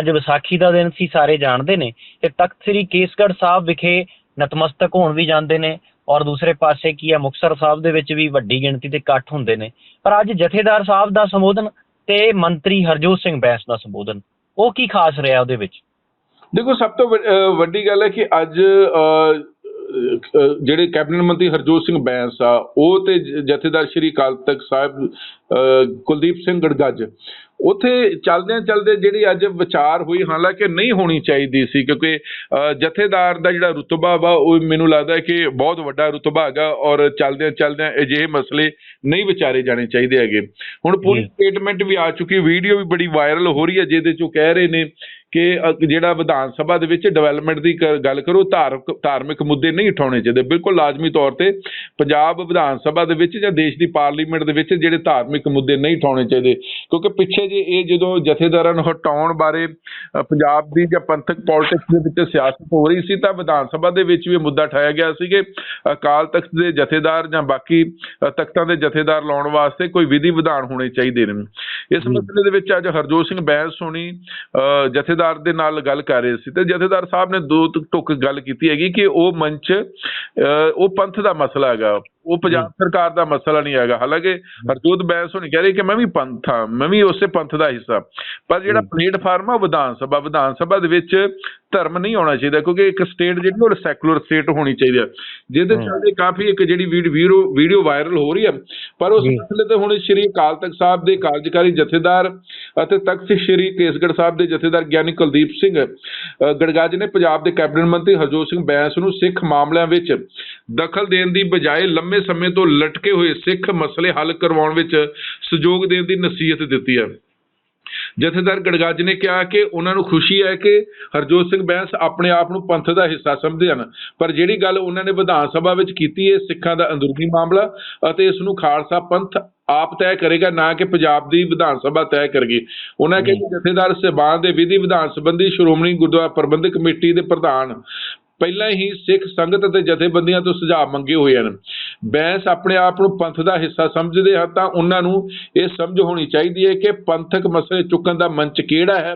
ਅੱਜ ਵਿਸਾਖੀ ਦਾ ਦਿਨ ਸੀ ਸਾਰੇ ਜਾਣਦੇ ਨੇ। ਤੇ ਤਖਤ ਸ੍ਰੀ ਕੇਸਗੜ੍ਹ ਸਾਹਿਬ ਵਿਖੇ ਨਤਮਸਤਕ ਹੋਣ ਵੀ ਜਾਂਦੇ ਨੇ ਔਰ ਦੂਸਰੇ ਪਾਸੇ ਕੀ ਹੈ ਮੁਕਤਸਰ ਸਾਹਿਬ ਦੇ ਵਿੱਚ ਵੀ ਵੱਡੀ ਗਿਣਤੀ ਤੇ ਇਕੱਠ ਹੁੰਦੇ ਨੇ। ਪਰ ਅੱਜ ਜਥੇਦਾਰ ਸਾਹਿਬ ਦਾ ਸੰਬੋਧਨ ਤੇ ਮੰਤਰੀ ਹਰਜੋਤ ਸਿੰਘ ਬੈਂਸ ਦਾ ਸੰਬੋਧਨ ਉਹ ਕੀ ਖਾਸ ਰਿਹਾ ਉਹਦੇ ਵਿੱਚ? ਦੇਖੋ ਸਭ ਤੋਂ ਵੱਡੀ ਗੱਲ ਹੈ ਕਿ ਅੱਜ ਅਹ, ਜਿਹੜੇ ਕੈਬਨਿਟ ਮੰਤਰੀ ਹਰਜੋਤ ਸਿੰਘ ਬੈਂਸ ਆ ਉਹ ਤੇ ਜਥੇਦਾਰ ਸ਼੍ਰੀ ਅਕਾਲ ਤਖਤ ਸਾਹਿਬ ਅਹ, ਕੁਲਦੀਪ ਸਿੰਘ ਗੜਗੱਜ ਉਥੇ ਚੱਲਦਿਆਂ ਚੱਲਦੇ ਜਿਹੜੀ ਅੱਜ ਵਿਚਾਰ ਹੋਈ ਹਾਲਾਂਕਿ ਨਹੀਂ ਹੋਣੀ ਚਾਹੀਦੀ ਸੀ ਕਿਉਂਕਿ ਜਥੇਦਾਰ ਦਾ ਜਿਹੜਾ ਰੁਤਬਾ ਵਾ ਉਹ ਮੈਨੂੰ ਲੱਗਦਾ ਹੈ ਕਿ ਬਹੁਤ ਵੱਡਾ ਰੁਤਬਾ ਹੈਗਾ ਔਰ ਚੱਲਦਿਆਂ ਚੱਲਦਿਆਂ ਅਜਿਹੇ ਮਸਲੇ ਨਹੀਂ ਵਿਚਾਰੇ ਜਾਣੇ ਚਾਹੀਦੇ ਹੈਗੇ ਹੁਣ ਪੂਰੀ। ਸਟੇਟਮੈਂਟ ਵੀ ਆ ਚੁੱਕੀ ਵੀਡੀਓ ਵੀ ਬੜੀ ਵਾਇਰਲ ਹੋ ਰਹੀ ਹੈ ਜਿਹਦੇ ਚੋਂ ਕਹਿ ਰਹੇ ਨੇ ਕਿ ਜਿਹੜਾ ਵਿਧਾਨ ਸਭਾ ਦੇ ਵਿੱਚ ਡਿਵੈਲਪਮੈਂਟ ਦੀ ਗੱਲ ਕਰੋ ਧਾਰਮਿਕ ਧਾਰਮਿਕ ਮੁੱਦੇ ਨਹੀਂ ਉਠਾਉਣੇ ਚਾਹੀਦੇ। ਬਿਲਕੁਲ ਲਾਜ਼ਮੀ ਤੌਰ ਤੇ ਪੰਜਾਬ ਵਿਧਾਨ ਸਭਾ ਦੇ ਵਿੱਚ ਜਾਂ ਦੇਸ਼ ਦੀ ਪਾਰਲੀਮੈਂਟ ਦੇ ਵਿੱਚ ਜਿਹੜੇ ਧਾਰਮਿਕ ਮੁੱਦੇ ਨਹੀਂ ਉਠਾਉਣੇ ਚਾਹੀਦੇ। ਕਿਉਂਕਿ ਪਿੱਛੇ ਜੇ ਇਹ ਜਦੋਂ ਜਥੇਦਾਰਾਂ ਨੂੰ ਹਟਾਉਣ ਬਾਰੇ ਪੰਜਾਬ ਦੀ ਜਾਂ ਪੰਥਕ ਪੋਲਿਟਿਕਸ ਦੇ ਵਿੱਚ ਸਿਆਸਤ ਹੋ ਰਹੀ ਸੀ ਤਾਂ ਵਿਧਾਨ ਸਭਾ ਦੇ ਵਿੱਚ ਵੀ ਮੁੱਦਾ ਉਠਾਇਆ ਗਿਆ ਸੀ ਕਿ ਅਕਾਲ ਤਖਤ ਦੇ ਜਥੇਦਾਰ ਜਾਂ ਬਾਕੀ ਤਖਤਾਂ ਦੇ ਜਥੇਦਾਰ ਲਾਉਣ ਵਾਸਤੇ ਕੋਈ ਵਿਧੀ ਵਿਧਾਨ ਹੋਣੇ ਚਾਹੀਦੇ ਨੇ। ਇਸ। ਮਸਲੇ ਦੇ ਵਿੱਚ ਅੱਜ ਹਰਜੋਤ ਸਿੰਘ ਬੈਂਸ ਹੋਣੀ ਅ, ਜਥੇਦਾਰ ਦੇ ਨਾਲ ਗੱਲ ਕਰ ਰਹੇ ਸੀ ਤੇ ਜਥੇਦਾਰ ਸਾਹਿਬ ਨੇ ਦੋ ਟੁਕ ਗੱਲ ਕੀਤੀ ਹੈਗੀ ਕਿ ਉਹ ਮੰਚ ਉਹ ਪੰਥ ਦਾ ਮਸਲਾ ਹੈਗਾ ਉਹ ਪੰਜਾਬ ਸਰਕਾਰ ਦਾ ਮਸਲਾ ਨਹੀਂ ਹੈਗਾ ਹਾਲਾਂਕਿ ਹਰਜੋਤ ਬੈਂਸ ਹੋਣੀ ਕਹਿ ਰਹੇ ਕਿ ਮੈਂ ਵੀ ਪੰਥ ਹਾਂ ਮੈਂ ਵੀ ਉਸੇ ਪੰਥ ਦਾ ਹਿੱਸਾ ਪਰ ਜਿਹੜਾ। ਪਲੇਟਫਾਰਮ ਆ ਉਹ ਵਿਧਾਨ ਸਭਾ ਵਿਧਾਨ ਸਭਾ ਦੇ ਵਿੱਚ ਧਰਮ ਨਹੀਂ ਆਉਣਾ ਚਾਹੀਦਾ ਕਿਉਂਕਿ ਇੱਕ ਸਟੇਟ ਜਿਹੜੀ ਉਹ ਸੈਕੂਲਰ ਸਟੇਟ ਹੋਣੀ ਚਾਹੀਦੀ ਹੈ ਜਿਹਦੇ। ਚੱਲਦੇ ਕਾਫੀ ਇੱਕ ਜਿਹੜੀ ਵੀਡੀਓ ਵੀਡੀਓ ਵਾਇਰਲ ਹੋ ਰਹੀ ਹੈ ਪਰ ਉਸ। ਮਸਲੇ ਤੇ ਹੁਣ ਸ਼੍ਰੀ ਅਕਾਲ ਤਖਤ ਸਾਹਿਬ ਦੇ ਕਾਰਜਕਾਰੀ ਜਥੇਦਾਰ ਅਤੇ ਤਖਤ ਸ਼੍ਰੀ ਕੇਸਗੜ੍ਹ ਸਾਹਿਬ ਦੇ ਜਥੇਦਾਰ ਗਿਆਨੀ ਕੁਲਦੀਪ ਸਿੰਘ ਅ, ਗੜਗੱਜ ਨੇ ਪੰਜਾਬ ਦੇ ਕੈਬਨਿਟ ਮੰਤਰੀ ਹਰਜੋਤ ਸਿੰਘ ਬੈਂਸ ਨੂੰ ਸਿੱਖ ਮਾਮਲਿਆਂ ਵਿੱਚ ਦਖਲ ਦੇਣ ਦੀ ਬਜਾਏ ਲੰਮੇ ਸਮੇਂ ਤੋਂ ਲਟਕੇ ਹੋਏ ਸਿੱਖ ਮਸਲੇ ਹੱਲ ਕਰਵਾਉਣ ਵਿੱਚ ਸਹਿਯੋਗ ਦੇਣ ਦੀ ਨਸੀਹਤ ਦਿੱਤੀ ਹੈ। ਜਥੇਦਾਰ ਗੜਗੱਜ ਨੇ ਕਿਹਾ ਕਿ ਉਹਨਾਂ ਨੂੰ ਖੁਸ਼ੀ ਹੈ ਕਿ ਹਰਜੋਤ ਸਿੰਘ ਬੈਂਸ ਆਪਣੇ ਆਪ ਨੂੰ ਪੰਥ ਦਾ ਹਿੱਸਾ ਸਮਝਦੇ ਹਨ। ਪਰ ਜਿਹੜੀ ਗੱਲ ਉਹਨਾਂ ਨੇ ਵਿਧਾਨ ਸਭਾ ਵਿੱਚ ਕੀਤੀ ਹੈ ਸਿੱਖਾਂ ਦਾ ਅੰਦਰੂਨੀ ਮਾਮਲਾ ਅਤੇ ਇਸ ਨੂੰ ਖਾਲਸਾ ਪੰਥ ਆਪ ਤੈਅ ਕਰੇਗਾ, ਨਾ ਕਿ ਪੰਜਾਬ ਦੀ ਵਿਧਾਨ ਸਭਾ ਤੈਅ ਕਰੇਗੀ। ਉਹਨਾਂ ਕਿਹਾ ਕਿ ਜਥੇਦਾਰ ਸਹਿਬਾਨ ਦੇ ਵਿਧੀ ਵਿਧਾਨ ਸੰਬੰਧੀ ਸ਼੍ਰੋਮਣੀ ਗੁਰਦੁਆਰਾ ਪ੍ਰਬੰਧਕ ਕਮੇਟੀ ਦੇ ਪ੍ਰਧਾਨ ਪਹਿਲਾਂ ਹੀ ਸਿੱਖ ਸੰਗਤ ਅਤੇ ਜਥੇਬੰਦੀਆਂ ਤੋਂ ਸੁਝਾਅ ਮੰਗੇ ਹੋਏ ਹਨ। ਬੈਂਸ ਆਪਣੇ ਆਪ ਨੂੰ ਪੰਥ ਦਾ ਹਿੱਸਾ ਸਮਝਦੇ ਹਨ ਤਾਂ ਉਹਨਾਂ ਨੂੰ ਇਹ ਸਮਝ ਹੋਣੀ ਚਾਹੀਦੀ ਹੈ ਕਿ ਪੰਥਕ ਮਸਲੇ ਚੁੱਕਣ ਦਾ ਮੰਚ ਕਿਹੜਾ ਹੈ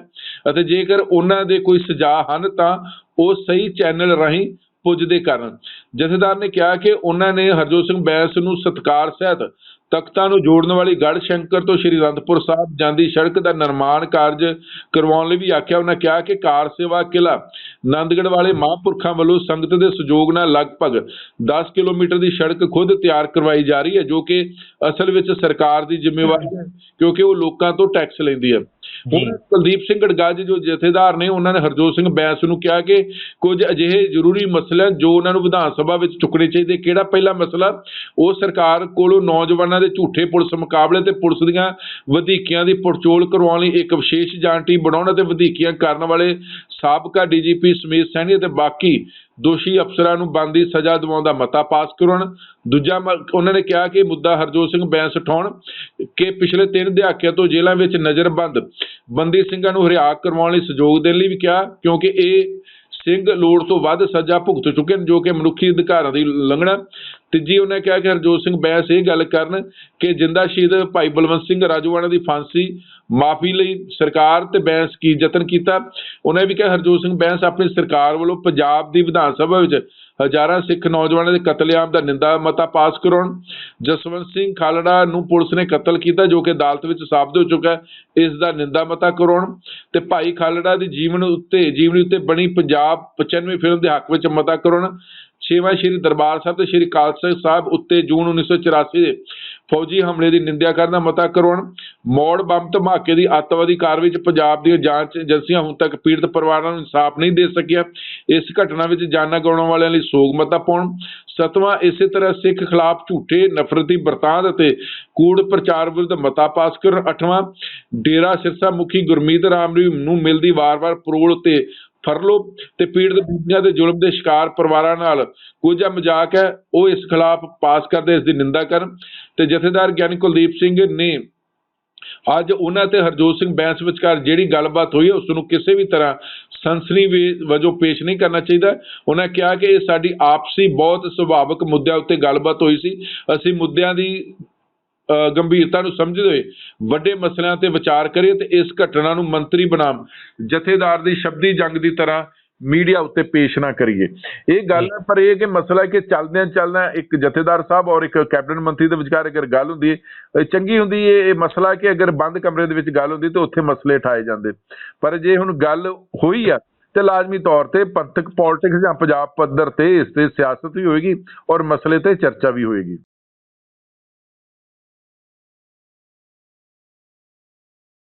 ਅਤੇ ਜੇਕਰ ਉਹਨਾਂ ਦੇ ਕੋਈ ਸੁਝਾਅ ਹਨ ਤਾਂ ਉਹ ਸਹੀ ਚੈਨਲ ਰਾਹੀਂ ਪੁੱਜਦੇ ਕਰਨ। ਜਥੇਦਾਰ ਨੇ ਕਿਹਾ ਕਿ ਉਹਨਾਂ ਨੇ ਹਰਜੋਤ ਸਿੰਘ ਬੈਂਸ ਨੂੰ ਸਤਕਾਰ ਸਹਿਤ ਤਖਤਾਂ ਨੂੰ ਜੋੜਨ ਵਾਲੀ ਗੜ੍ਹ ਸ਼ੰਕਰ ਤੋਂ ਸ਼੍ਰੀ ਅਨੰਦਪੁਰ ਸਾਹਿਬ ਜਾਂਦੀ ਸੜਕ ਦਾ ਨਿਰਮਾਣ ਕਾਰਜ ਕਰਵਾਉਣ ਲਈ ਵੀ ਆਖਿਆ। ਉਹਨਾਂ ਕਿਹਾ ਕਿ ਕਾਰ ਸੇਵਾ ਕਿਲਾ ਨੰਦਗੜ੍ਹ ਵਾਲੇ ਮਹਾਂਪੁਰਖਾਂ ਵੱਲੋਂ ਸੰਗਤ ਦੇ ਸਹਿਯੋਗ ਨਾਲ ਲਗਭਗ 10 ਕਿਲੋਮੀਟਰ ਦੀ ਸੜਕ ਖੁਦ ਤਿਆਰ ਕਰਵਾਈ ਜਾ ਰਹੀ ਹੈ ਜੋ ਕਿ ਅਸਲ ਵਿੱਚ ਸਰਕਾਰ ਦੀ ਜ਼ਿੰਮੇਵਾਰੀ ਹੈ ਕਿਉਂਕਿ ਉਹ ਲੋਕਾਂ ਤੋਂ ਟੈਕਸ ਲੈਂਦੀ ਹੈ। ਹੁਣ ਕੁਲਦੀਪ ਸਿੰਘ ਗੜਗੱਜ ਜੋ ਜਥੇਦਾਰ ਨੇ ਉਹਨਾਂ ਨੇ ਹਰਜੋਤ ਸਿੰਘ ਬੈਂਸ ਨੂੰ ਕਿਹਾ ਕਿ ਕੁਝ ਅਜਿਹੇ ਜ਼ਰੂਰੀ ਮਸਲੇ ਜੋ ਉਹਨਾਂ ਨੂੰ ਵਿਧਾਨ ਸਭਾ ਵਿੱਚ ਚੁੱਕਣੇ ਚਾਹੀਦੇ ਕਿਹੜਾ ਪਹਿਲਾ ਮਸਲਾ? ਉਹ ਸਰਕਾਰ ਕੋਲੋਂ ਨੌਜਵਾਨਾਂ ਦੇ ਝੂਠੇ ਪੁਲਿਸ ਮੁਕਾਬਲੇ ਤੇ ਪੁਲਿਸ ਦੀਆਂ ਵਧੀਕੀਆਂ ਦੀ ਪੜਚੋਲ ਕਰਵਾਉਣ ਲਈ ਇੱਕ ਵਿਸ਼ੇਸ਼ ਜਾਂਚ ਟੀਮ ਬਣਾਉਣ ਅਤੇ ਵਧੀਕੀਆਂ ਕਰਨ ਵਾਲੇ ਸਾਬਕਾ ਡੀਜੀਪੀ ਸਮੇਤ ਸੈਣੀ ਅਤੇ ਬਾਕੀ ਦੋਸ਼ੀ ਅਫਸਰਾਂ ਨੂੰ ਬੰਦੀ ਸਜ਼ਾ ਦਿਵਾਉਣ ਦਾ ਮਤਾ ਪਾਸ ਕਰਾਉਣ ਦੂਜਾ ਉਹਨਾਂ ਨੇ ਕਿਹਾ ਕਿ ਮੁੱਦਾ ਹਰਜੋਤ ਸਿੰਘ ਬੈਂਸ ਉਠਾਉਣ ਕਿ ਪਿਛਲੇ ਤਿੰਨ ਦਹਾਕਿਆਂ ਤੋਂ ਜੇਲ੍ਹਾਂ ਵਿੱਚ ਨਜ਼ਰਬੰਦ ਬੰਦੀ ਸਿੰਘਾਂ ਨੂੰ ਹਰਿਆ ਕਰਵਾਉਣ ਲਈ ਸਹਿਯੋਗ ਦੇਣ ਲਈ ਵੀ ਕਿਹਾ, ਕਿਉਂਕਿ ਇਹ ਸਿੰਘ ਲੋੜ ਤੋਂ ਵੱਧ ਸਜ਼ਾ ਭੁਗਤ ਚੁੱਕੇ ਨੇ, ਜੋ ਕਿ ਮਨੁੱਖੀ ਅਧਿਕਾਰਾਂ ਦੀ ਲੰਘਣਾ ਤੀਜੀ ਉਹਨੇ ਕਿਹਾ ਕਿ ਹਰਜੋਤ ਸਿੰਘ ਬੈਂਸ ਇਹ ਗੱਲ ਕਰਨ ਕਿ ਜਿੰਦਾ ਸ਼ਹੀਦ ਭਾਈ ਬਲਵੰਤ ਸਿੰਘ ਰਾਜੂਆਣਾ ਦੀ ਫਾਂਸੀ ਮਾਫੀ ਲਈ ਸਰਕਾਰ ਤੇ ਬੈਂਸ ਕੀ ਯਤਨ ਕੀਤਾ। ਉਹਨੇ ਵੀ ਕਿਹਾ ਹਰਜੋਤ ਸਿੰਘ ਬੈਂਸ ਆਪਣੀ ਸਰਕਾਰ ਵੱਲੋਂ ਪੰਜਾਬ ਦੀ ਵਿਧਾਨ ਸਭਾ ਵਿੱਚ ਹਜ਼ਾਰਾਂ ਸਿੱਖ ਨੌਜਵਾਨਾਂ ਦੇ ਕਤਲੇਆਮ ਦਾ ਨਿੰਦਾ ਮਤਾ ਪਾਸ ਕਰਾਉਣ। ਜਸਵੰਤ ਸਿੰਘ ਖਾਲੜਾ ਨੂੰ ਪੁਲਿਸ ਨੇ ਕਤਲ ਕੀਤਾ, ਜੋ ਕਿ ਅਦਾਲਤ ਵਿੱਚ ਸਾਬਤ ਹੋ ਚੁੱਕਾ ਹੈ। ਇਸ ਦਾ ਨਿੰਦਾ ਮਤਾ ਕਰਾਉਣ ਤੇ ਭਾਈ ਖਾਲੜਾ ਦੀ ਜੀਵਨ ਉੱਤੇ ਜੀਵਨੀ ਉੱਤੇ ਬਣੀ ਪੰਜਾਬ 95 ਫਿਲਮ ਦੇ ਹੱਕ ਵਿੱਚ ਮਤਾ ਕਰਾਉਣ। ਛੇਵਾਂ ਸ਼੍ਰੀ ਦਰਬਾਰ ਸਾਹਿਬ ਤੇ ਸ਼੍ਰੀ ਖਾਲਸਾ ਸਾਹਿਬ ਉੱਤੇ ਜੂਨ 1984 ਦੇ ਫੌਜੀ ਹਮਲੇ ਦੀ ਨਿੰਦਿਆ ਕਰਨ ਦਾ ਮਤਾ ਕਰਾਉਣ ਮੌੜ ਬੰਬ ਧਮਾਕੇ ਦੀ ਅੱਤਵਾਦੀ ਕਾਰਵਾਈ ਵਿੱਚ ਪੰਜਾਬ ਦੀਆਂ ਜਾਂਚ ਏਜੰਸੀਆਂ ਹੁਣ ਤੱਕ ਪੀੜਤ ਪਰਿਵਾਰਾਂ ਨੂੰ ਇਨਸਾਫ ਨਹੀਂ ਦੇ ਸਕੀਆਂ। ਇਸ ਘਟਨਾ ਵਿੱਚ ਜਾਨਾਂ ਗਵਾਉਣ ਵਾਲਿਆਂ ਲਈ ਸੋਗ ਮਤਾ ਪਾਉਣ, ਸਤਵਾਂ ਇਸੇ ਤਰ੍ਹਾਂ ਸਿੱਖ ਖਿਲਾਫ ਝੂਠੇ, ਨਫ਼ਰਤੀ ਵਰਤਾਂਤ ਅਤੇ ਕੂੜ ਪ੍ਰਚਾਰ ਵਿਰੁੱਧ ਮਤਾ ਪਾਸ ਕਰਨ, ਅੱਠਵਾਂ ਡੇਰਾ ਸਿਰਸਾ ਮੁਖੀ ਗੁਰਮੀਤ ਰਾਮ ਨੂੰ ਮਿਲਦੀ ਵਾਰ-ਵਾਰ ਪਰੋਲ ਤੇ ਫਰਲੋ ਤੇ ਪੀੜਤ ਬੀਬੀਆਂ ਦੇ ਜ਼ੁਲਮ ਦੇ ਸ਼ਿਕਾਰ ਪਰਿਵਾਰਾਂ ਨਾਲ ਕੁਝਾ ਮਜ਼ਾਕ ਹੈ, ਉਹ ਇਸ ਖਿਲਾਫ ਪਾਸ ਕਰਦੇ, ਇਸ ਦੀ ਨਿੰਦਾ ਕਰਨ। ਤੇ ਜਥੇਦਾਰ ਗਿਆਨੀ ਕੁਲਦੀਪ ਸਿੰਘ ਨੇ ਅੱਜ ਉਹਨਾਂ ਤੇ ਹਰਜੋਤ ਸਿੰਘ ਬੈਂਸ ਵਿਚਕਾਰ ਜਿਹੜੀ ਗੱਲਬਾਤ ਹੋਈ ਹੈ ਉਸ ਨੂੰ ਕਿਸੇ ਵੀ ਤਰ੍ਹਾਂ ਸੰਸਨੀ ਵੇ- ਵਜੋਂ ਪੇਸ਼ ਨਹੀਂ ਕਰਨਾ ਚਾਹੀਦਾ। ਉਹਨਾਂ ਕਿਹਾ ਕਿ ਇਹ ਸਾਡੀ ਆਪਸੀ ਬਹੁਤ ਸੁਭਾਵਿਕ ਮੁੱਦਿਆਂ ਉੱਤੇ ਗੱਲਬਾਤ ਹੋਈ ਸੀ। ਅਸੀਂ ਮੁੱਦਿਆਂ ਦੀ ਗੰਭੀਰਤਾ ਨੂੰ ਸਮਝਦੇ ਹੋਏ ਵੱਡੇ ਮਸਲਿਆਂ ਤੇ ਵਿਚਾਰ ਕਰੇ ਤੇ ਇਸ ਘਟਨਾ ਨੂੰ ਮੰਤਰੀ ਬਨਾਮ ਜਥੇਦਾਰ ਦੀ ਸ਼ਬਦੀ ਜੰਗ ਦੀ ਤਰ੍ਹਾਂ ਮੀਡੀਆ ਉੱਤੇ ਪੇਸ਼ ਨਾ ਕਰੀਏ। ਇਹ ਗੱਲ ਹੈ, ਪਰ ਇਹ ਕਿ ਮਸਲਾ ਕਿ ਚੱਲਦਿਆਂ ਚੱਲਦਿਆਂ ਇੱਕ ਜਥੇਦਾਰ ਸਾਹਿਬ ਔਰ ਇੱਕ ਕੈਬਨਿਟ ਮੰਤਰੀ ਦੇ ਵਿਚਕਾਰ ਅਗਰ ਗੱਲ ਹੁੰਦੀ ਹੈ ਇਹ ਚੰਗੀ ਹੁੰਦੀ ਹੈ ਇਹ ਮਸਲਾ ਕਿ ਅਗਰ ਬੰਦ ਕਮਰੇ ਦੇ ਵਿੱਚ ਗੱਲ ਹੁੰਦੀ ਤਾਂ ਉੱਥੇ ਮਸਲੇ ਠਾਏ ਜਾਂਦੇ। ਪਰ ਜੇ ਹੁਣ ਗੱਲ ਹੋਈ ਆ, ਤੇ ਲਾਜ਼ਮੀ ਤੌਰ ਤੇ ਪੰਥਕ ਪੋਲਿਟਿਕਸ ਜਾਂ ਪੰਜਾਬ ਪੱਧਰ ਤੇ ਇਸ ਤੇ ਸਿਆਸਤ ਵੀ ਹੋਏਗੀ ਔਰ ਮਸਲੇ ਤੇ ਚਰਚਾ ਵੀ ਹੋਏਗੀ।